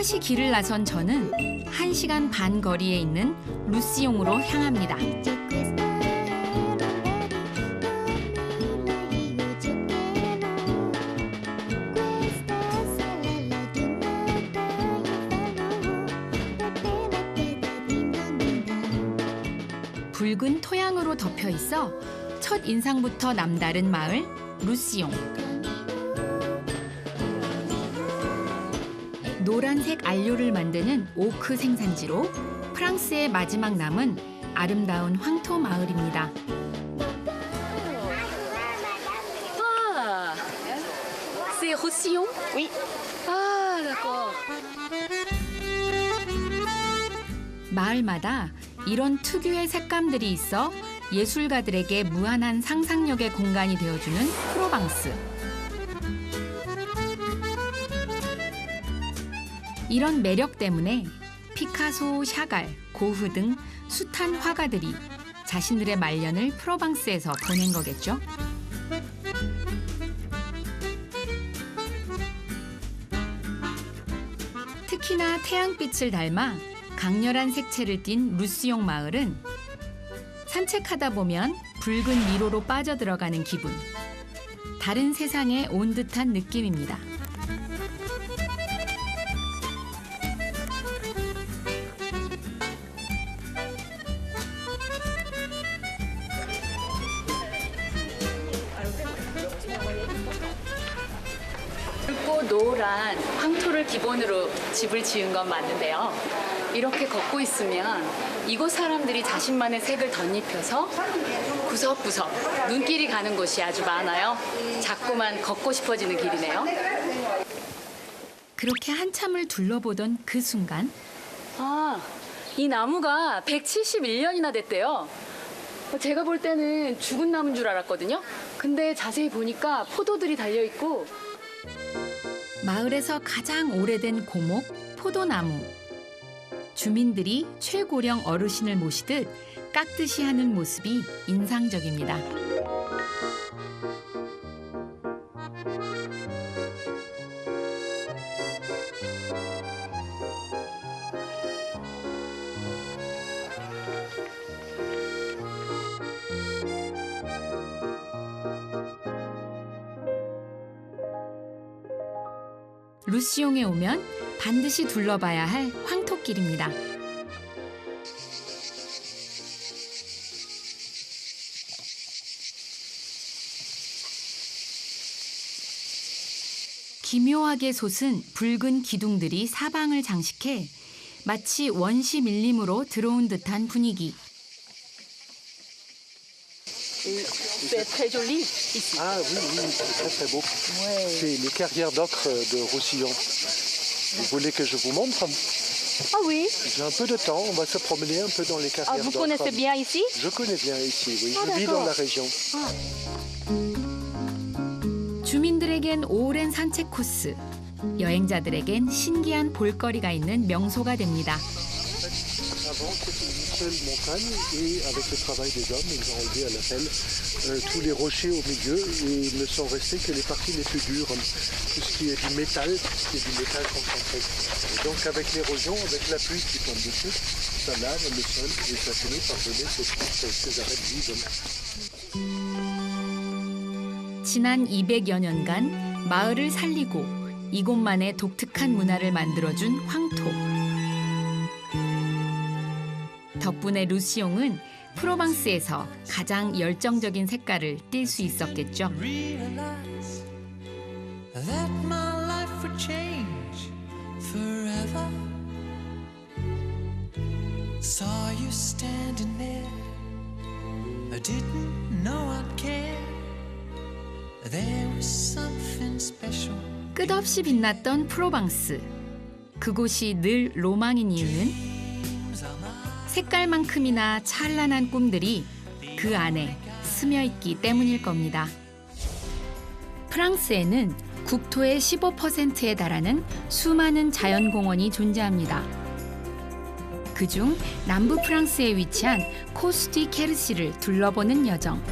또다시 길을 나선 저는 한시간반 거리에 있는 루시용으로 향합니다. 붉은 토양으로 덮여 있어 첫 인상부터 남다른 마을 루시용. 노란색 안료를 만드는 오크 생산지로 프랑스의 마지막 남은 아름다운 황토 마을입니다. Ah C'est Roussillon Oui. Ah, d'accord. 마을마다 이런 특유의 색감들이 있어 예술가들에게 무한한 상상력의 공간이 되어주는 프로방스. 이런 매력 때문에 피카소, 샤갈, 고흐 등 숱한 화가들이 자신들의 말년을 프로방스에서 보낸 거겠죠. 특히나 태양빛을 닮아 강렬한 색채를 띤 루스용 마을은 산책하다 보면 붉은 미로로 빠져들어가는 기분. 다른 세상에 온 듯한 느낌입니다. 기본으로 집을 지은 건 맞는데요. 이렇게 걷고 있으면 이곳 사람들이 자신만의 색을 덧입혀서 구석구석 눈길이 가는 곳이 아주 많아요. 자꾸만 걷고 싶어지는 길이네요. 그렇게 한참을 둘러보던 그 순간 아, 이 나무가 171년이나 됐대요. 제가 볼 때는 죽은 나무인 줄 알았거든요. 근데 자세히 보니까 포도들이 달려 있고 마을에서 가장 오래된 고목 포도나무. 주민들이 최고령 어르신을 모시듯 깎듯이 하는 모습이 인상적입니다. 루시용에 오면 반드시 둘러봐야 할 황토길입니다. 기묘하게 솟은 붉은 기둥들이 사방을 장식해 마치 원시 밀림으로 들어온 듯한 분위기. C'est très joli ici. Ah oui, oui, c'est très très beau. C'est les carrières d'ocre de Roussillon. Vous voulez que je vous montre Ah oui J'ai un peu de temps, on va se promener un peu dans les Ah, carrières vous d'ocre. connaissez bien ici Je connais bien ici, oui. Ah, je vis d'accord. dans la région. 주민들에겐 오랜 산책 코스, 여행자들에겐 신기한 볼거리가 있는 명소가 됩니다. Avant, c'était une seule montagne et avec le travail des hommes, ils ont enlevé à la pelle euh, tous les rochers au milieu et il ne sont restés que les parties les plus dures, tout ce qui est du métal, tout ce qui est du métal concentré. Et donc avec l'érosion, avec la pluie qui tombe dessus, ça lave le sol et ça finit par donner ces, ces, ces arêtes vives. 지난 200여 년간 마을을 살리고 이곳만의 독특한 문화를 만들어준 황토. 덕분에 루시용은 프로방스에서 가장 열정적인 색깔을 띨 수 있었겠죠. realize that my life would change forever. Saw you standing there, I didn't know I'd care. There was something special. 끝없이 빛났던 프로방스. 그곳이 늘 로망인 이유는 색깔만큼이나 찬란한 꿈들이 그 안에 스며 있기 때문일 겁니다. 프랑스에는 국토의 15%에 달하는 수많은 자연공원이 존재합니다. 그중 남부 프랑스에 위치한 코스디 케르시를 둘러보는 여정.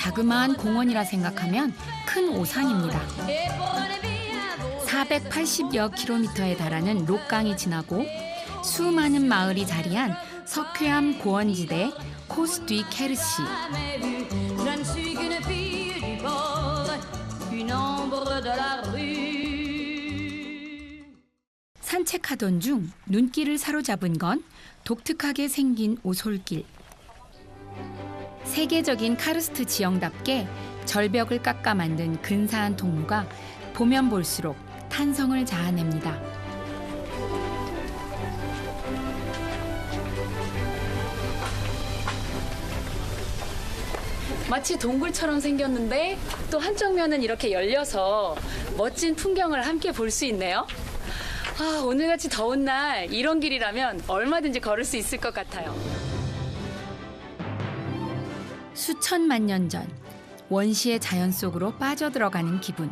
자그마한 공원이라 생각하면 큰 오산입니다. 480여 킬로미터에 달하는 록강이 지나고 수많은 마을이 자리한 석회암 고원지대 코스뒤 케르시. 산책하던 중 눈길을 사로잡은 건 독특하게 생긴 오솔길. 세계적인 카르스트 지형답게 절벽을 깎아 만든 근사한 통로가 보면 볼수록 탄성을 자아냅니다. 마치 동굴처럼 생겼는데 또 한쪽 면은 이렇게 열려서 멋진 풍경을 함께 볼 수 있네요. 아, 오늘같이 더운 날 이런 길이라면 얼마든지 걸을 수 있을 것 같아요. 수천만 년 전 원시의 자연 속으로 빠져들어가는 기분.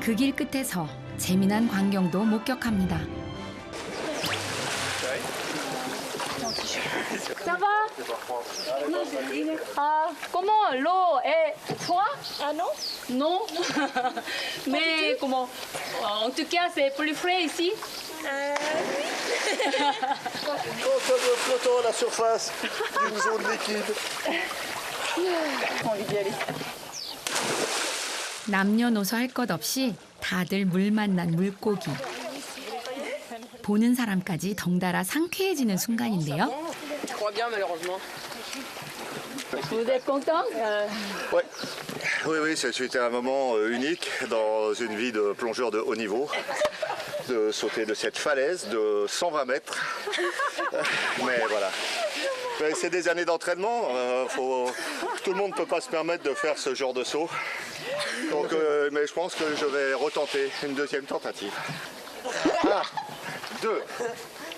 그 길 끝에서 재미난 광경도 목격합니다. Ah, comment l'eau est froide Ah non Non Mais comment En tout cas, c'est plus frais ici Comme flottant à la surface d'une zone liquide. 남녀노소 할 것 없이 다들 물 만난 물고기. 보는 사람까지 덩달아 상쾌해지는 순간인데요. Vous êtes content Ouais. Oui, oui, c'était un moment euh, unique dans une vie de plongeur de haut niveau, de sauter de cette falaise de 120 mètres. Mais voilà. Mais C'est des années d'entraînement. euh, faut- tout le monde ne peut pas se permettre de faire ce genre de saut. Donc, euh, mais je pense que je vais retenter une deuxième tentative. Un, deux,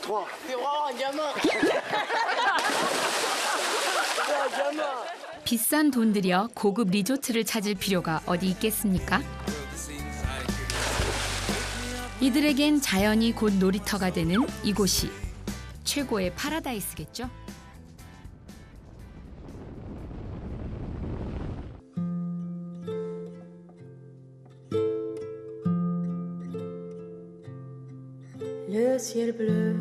trois. 비싼 돈 들여 고급 리조트를 찾을 필요가 어디 있겠습니까? 이들에겐 자연이 곧 놀이터가 되는 이곳이 최고의 파라다이스겠죠? Le ciel bleu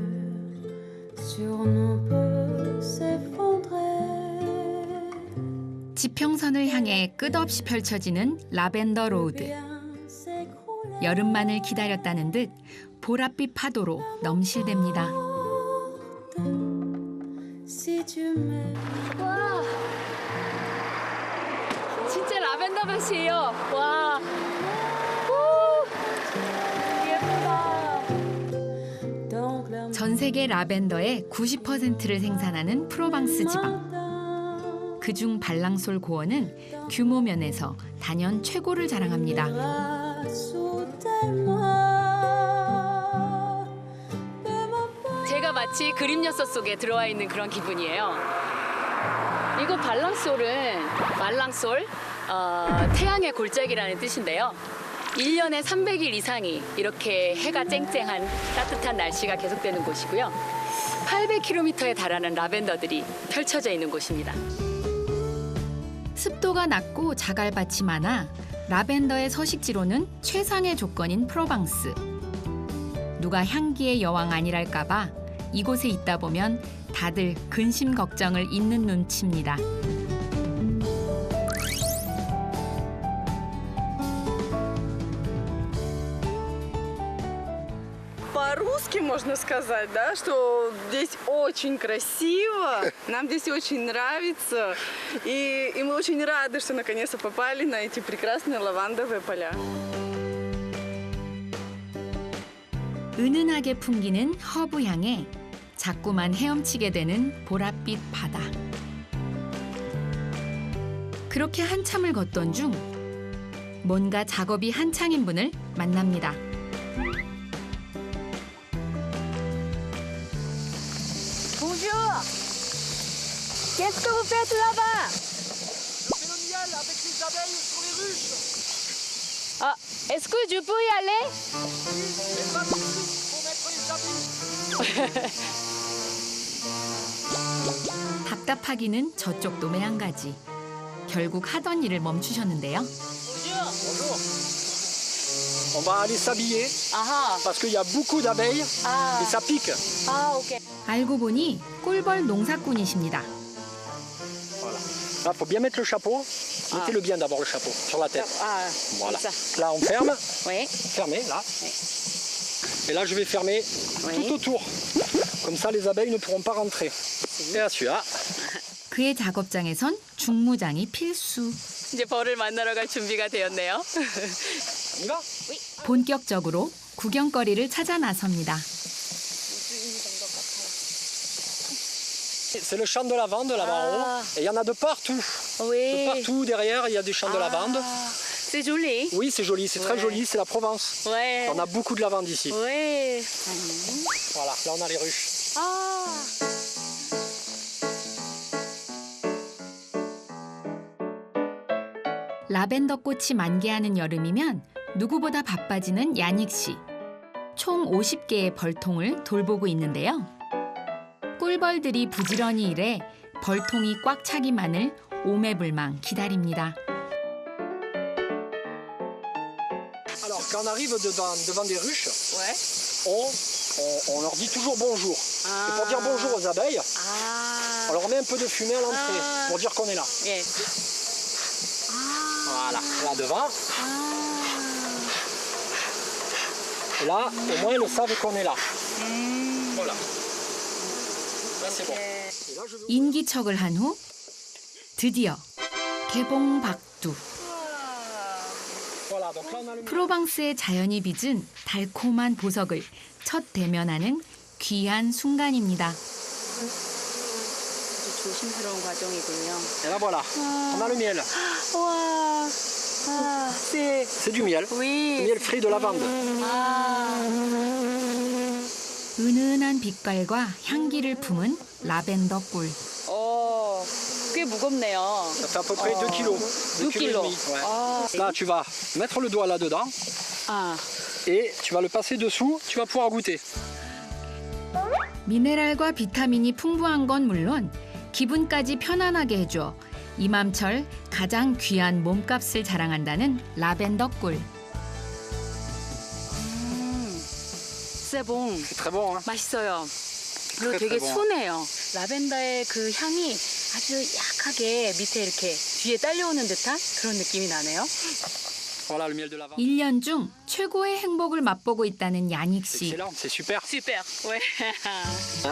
sur nous peut s'effondrer. 지평선을 향해 끝없이 펼쳐지는 라벤더 로우드. 여름만을 기다렸다는 듯 보랏빛 파도로 넘실댑니다. 와 진짜 라벤더 밭이에요 와 오, 전 세계 라벤더의 90%를 생산하는 프로방스 지방. 그중 발랑솔 고원은 규모 면에서 단연 최고를 자랑합니다. 제가 마치 그림 녀석 속에 들어와 있는 그런 기분이에요. 이거 발랑솔은 말랑솔 어, 태양의 골짜기라는 뜻인데요. 1년에 300일 이상이 이렇게 해가 쨍쨍한 따뜻한 날씨가 계속되는 곳이고요. 800km에 달하는 라벤더들이 펼쳐져 있는 곳입니다. 습도가 낮고 자갈밭이 많아 라벤더의 서식지로는 최상의 조건인 프로방스. 누가 향기의 여왕 아니랄까봐 이곳에 있다 보면 다들 근심 걱정을 잊는 눈치입니다. можно сказать, да, что здесь очень красиво, нам здесь очень нравится, и, и мы очень рады, что наконец-то попали на эти прекрасные лавандовые поля. 은은하게 풍기는 허브 향에 자꾸만 헤엄치게 되는 보랏빛 바다. 그렇게 한참을 걷던 중 뭔가 작업이 한창인 분을 만납니다. Qu'est-ce que vous faites là-bas Ah, est-ce que je peux y aller 답답하기는 저쪽도 매한가지. 결국 하던 일을 멈추셨는데요. Bonjour. On va aller s'habiller parce qu'il y a beaucoup d'abeilles 아, et ça pique. 아. 알고 보니 꿀벌 농사꾼이십니다. Voilà. Là, faut bien mettre le chapeau. Mettez-le bien d'abord le chapeau sur la tête. 아, Voilà. ça. Là, on ferme. Oui. Fermez, là. Et là, je vais fermer Oui. tout autour. Comme ça, les abeilles ne pourront pas rentrer. Et là, celui-là. 그의 작업장에선 중무장이 필수. 이제 벌을 만나러 갈 준비가 되었네요. 본격적으로 구경거리를 찾아 나섭니다. C'est le champ de lavande là-bas en haut. Et il y en a de partout. De oui. partout derrière, il y a des champs de lavande. C'est joli. Oui, c'est joli, c'est très Ouais. joli, c'est la Provence. Ouais. On a beaucoup de lavande ici. Oui. Voilà, là on a les ruches. 아. 라벤더 꽃이 만개하는 여름이면 누구보다 바빠지는 야닉 씨. 총 50개의 벌통을 돌보고 있는데요. 꿀벌들이 부지런히 일해 벌통이 꽉 차기만을 오매불망 기다립니다. Alors, quand on arrive devant, devant des ruches, Ouais. on, on- on leur dit toujours bonjour. Et pour dire bonjour aux abeilles, 아. on leur met un peu de fumée à l'entrée Ah. pour dire qu'on est là. 예. Voilà, là devant. Et là, au moins, ils savent qu'on est là. Voilà. 인기척을 한 후 드디어 개봉 박두. A le 프로방스의 자연이 빚은 달콤한 보석을 첫 대면하는 귀한 순간입니다. 조심스러운 과정이군요. On a le miel. 와. 아, 네. C'est du miel. Oui. Miel frit de lavande. 아. 은은한 빛깔과 향기를 품은 라벤더 꿀. 어. 꽤 무겁네요. Ça fait à peu près 2 kilos. Deux Deux kilos. Ah. Là, tu vas mettre le doigt là-dedans 아. et tu vas le passer dessous. Tu vas pouvoir goûter. 미네랄과 비타민이 풍부한 건 물론 기분까지 편안하게 해줘 이맘철 가장 귀한 몸값을 자랑한다는 라벤더 꿀. 세봉. C'est très bon. Hein 맛있어요. 그리고 되게. 순해요. 라벤더의 그 향이 아주 약하게 밑에 이렇게 뒤에 딸려오는 듯한 그런 느낌이 나네요. voilà le miel de lavande. 1년 중 최고의 행복을 맛보고 있다는 야닉 C'est 씨. excellent, c'est super. Super. Ouais.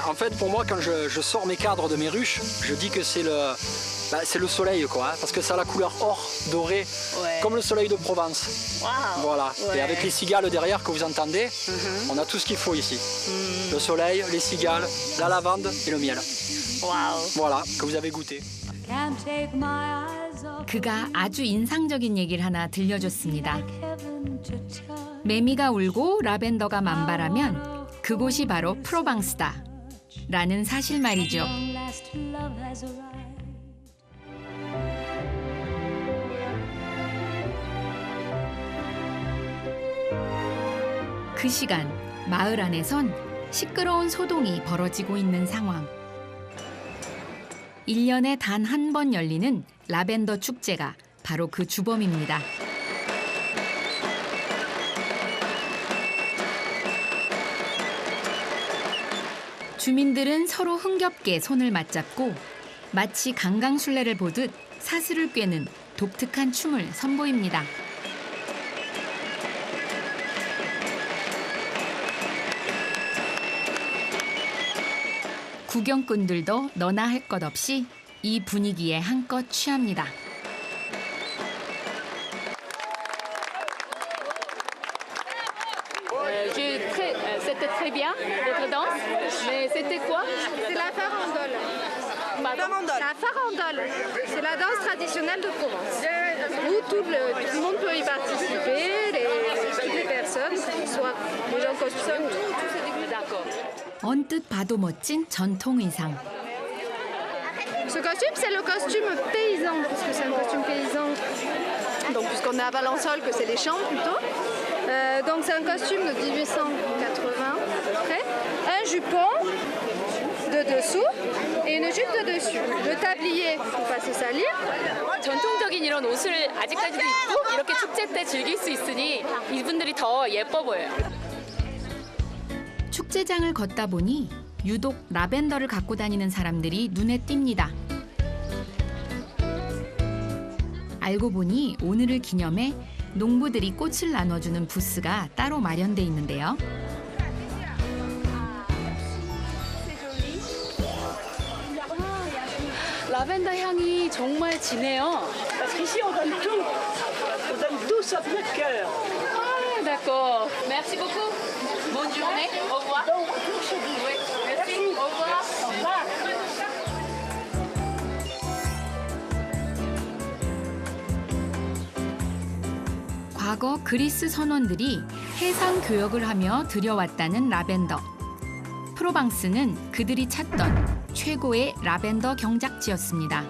En fait, pour moi, quand je, je sors mes cadres de mes ruches, je dis que c'est le, bah, c'est le soleil, quoi, hein, parce que ça a la couleur or, doré, Ouais. comme le soleil de Provence. Waouh. Voilà. Ouais. Et avec les cigales derrière que vous entendez, on a tout ce qu'il faut ici. Le soleil, les cigales, la lavande et le miel. 와우. Voilà, que vous avez goûté. 그가 아주 인상적인 얘기를 하나 들려줬습니다. 매미가 울고 라벤더가 만발하면 그곳이 바로 프로방스다. 라는 사실 말이죠. 그 시간 마을 안에선 시끄러운 소동이 벌어지고 있는 상황. 1년에 단 한 번 열리는 라벤더 축제가 바로 그 주범입니다. 주민들은 서로 흥겹게 손을 맞잡고 마치 강강술래를 보듯 사슬을 꿰는 독특한 춤을 선보입니다. 구경꾼들도 너나 할 것 없이 이 분위기에 한껏 취합니다. Euh, j'ai très- euh, C'était très bien, votre danse. Mais c'était quoi C'est la farandole. La farandole, c'est la danse traditionnelle de Provence. Où tout le, tout le monde peut y participer, les, toutes les personnes, que ce soit les gens costumes, 언뜻 봐도 멋진 전통 의상. Ce costume, c'est le costume paysan, puisque c'est un costume paysan. Donc, puisqu'on est à Valençol, que c'est les champs plutôt. Euh, donc, c'est un costume de 1880 à peu près. Un jupon de dessous et une met juste dessus le tablier pour pas se salir. 전통적인 이런 옷을 아직까지도 입고 이렇게 축제 때 즐길 수 있으니 이분들이 더 예뻐 보여요. 축제장을 걷다 보니 유독 라벤더를 갖고 다니는 사람들이 눈에 띕니다. 알고 보니 오늘을 기념해 농부들이 꽃을 나눠주는 부스가 따로 마련돼 있는데요. 라벤더 향이 정말 진해요. Merci beaucoup. Bonne journée. Au revoir. Oui, merci. Au revoir. 과거 그리스 선원들이 해상 교역을 하며 들여왔다는 라벤더. 프로방스는 그들이 찾던 최고의 라벤더 경작지였습니다.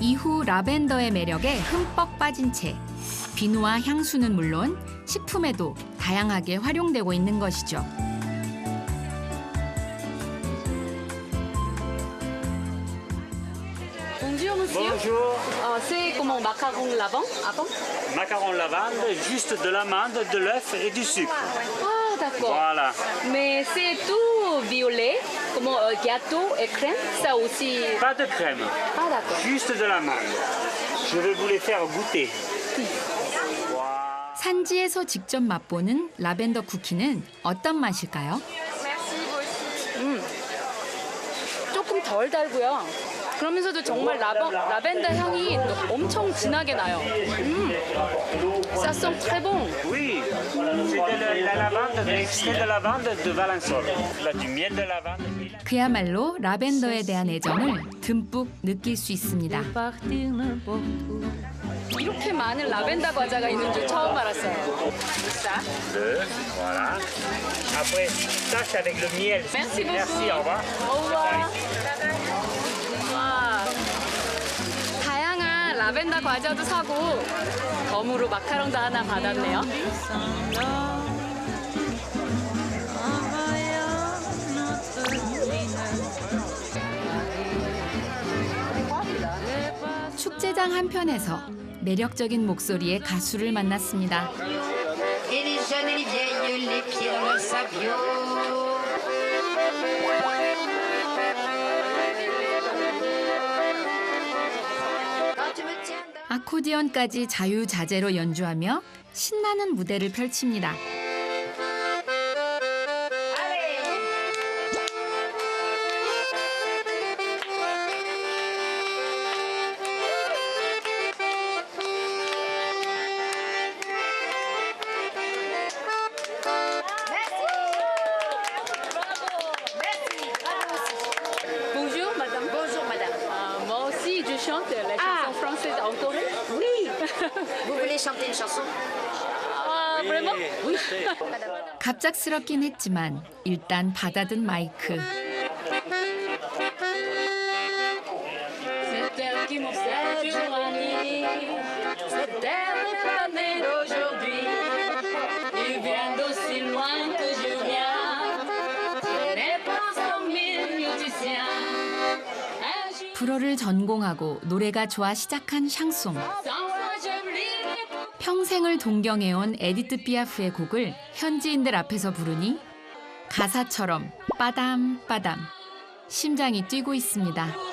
이후 라벤더의 매력에 흠뻑 빠진 채 비누와 향수는 물론 식품에도 다양하게 활용되고 있는 것이죠. Bonjour, monsieur. Bonjour, Euh, c'est comment macaron lavant avant macaron lavande, juste de l'amande, de l'œuf et du sucre. Ah, d'accord. Voilà. Mais c'est tout violet, comme euh, gâteau et crème, ça aussi. Pas de crème, Ah, d'accord. juste de l'amande. Je vais vous les faire goûter. 산지에서 직접 맛보는 라벤더 쿠키는 어떤 맛일까요? 조금 덜 달고요. 그러면서도 정말 라벤, 라벤더 향이 엄청 진하게 나요. 음, ça sent très bon. Oui, c'est de la, la lavande, de l'extrait de lavande de Valençol. Là, du miel de lavande. 그야말로 라벤더에 대한 애정을 듬뿍 느낄 수 있습니다. 이렇게 많은 라벤더 과자가 있는 줄 처음 알았어요. Ça. L'œuf, voilà. Après, ça, c'est avec le miel. Merci beaucoup. Merci, au revoir. Au revoir. 라벤더 과자도 사고 덤으로 마카롱도 하나 받았네요. 축제장 한편에서 매력적인 목소리의 가수를 만났습니다. 아코디언까지 자유자재로 연주하며 신나는 무대를 펼칩니다. Chanter une chanson Ah, vraiment Oui. 갑작스럽긴 했지만 일단 받아든 마이크. 불어를 전공하고 노래가 좋아 시작한 샹송. 평생을 동경해온 에디트 피아프의 곡을 현지인들 앞에서 부르니 가사처럼 빠담빠담 심장이 뛰고 있습니다.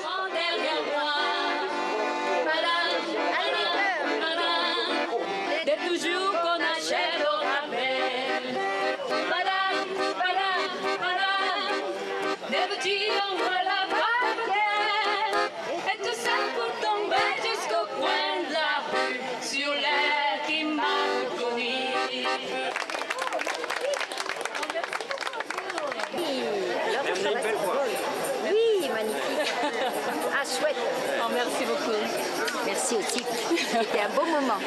Aussi. C'était un beau moment.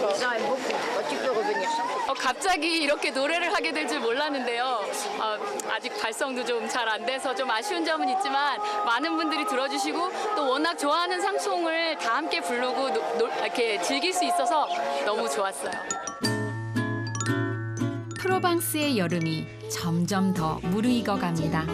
Les gens aiment beaucoup. Oh, tu peux revenir. 어, 갑자기 이렇게 노래를 하게 될 줄 몰랐는데요. 어, 아직 발성도 좀 잘 안 돼서 좀 아쉬운 점은 있지만 많은 분들이 들어주시고 또 워낙 좋아하는 상송을 다 함께 부르고 노- 노- 이렇게 즐길 수 있어서 너무 좋았어요. 프로방스의 여름이 점점 더 무르익어 갑니다.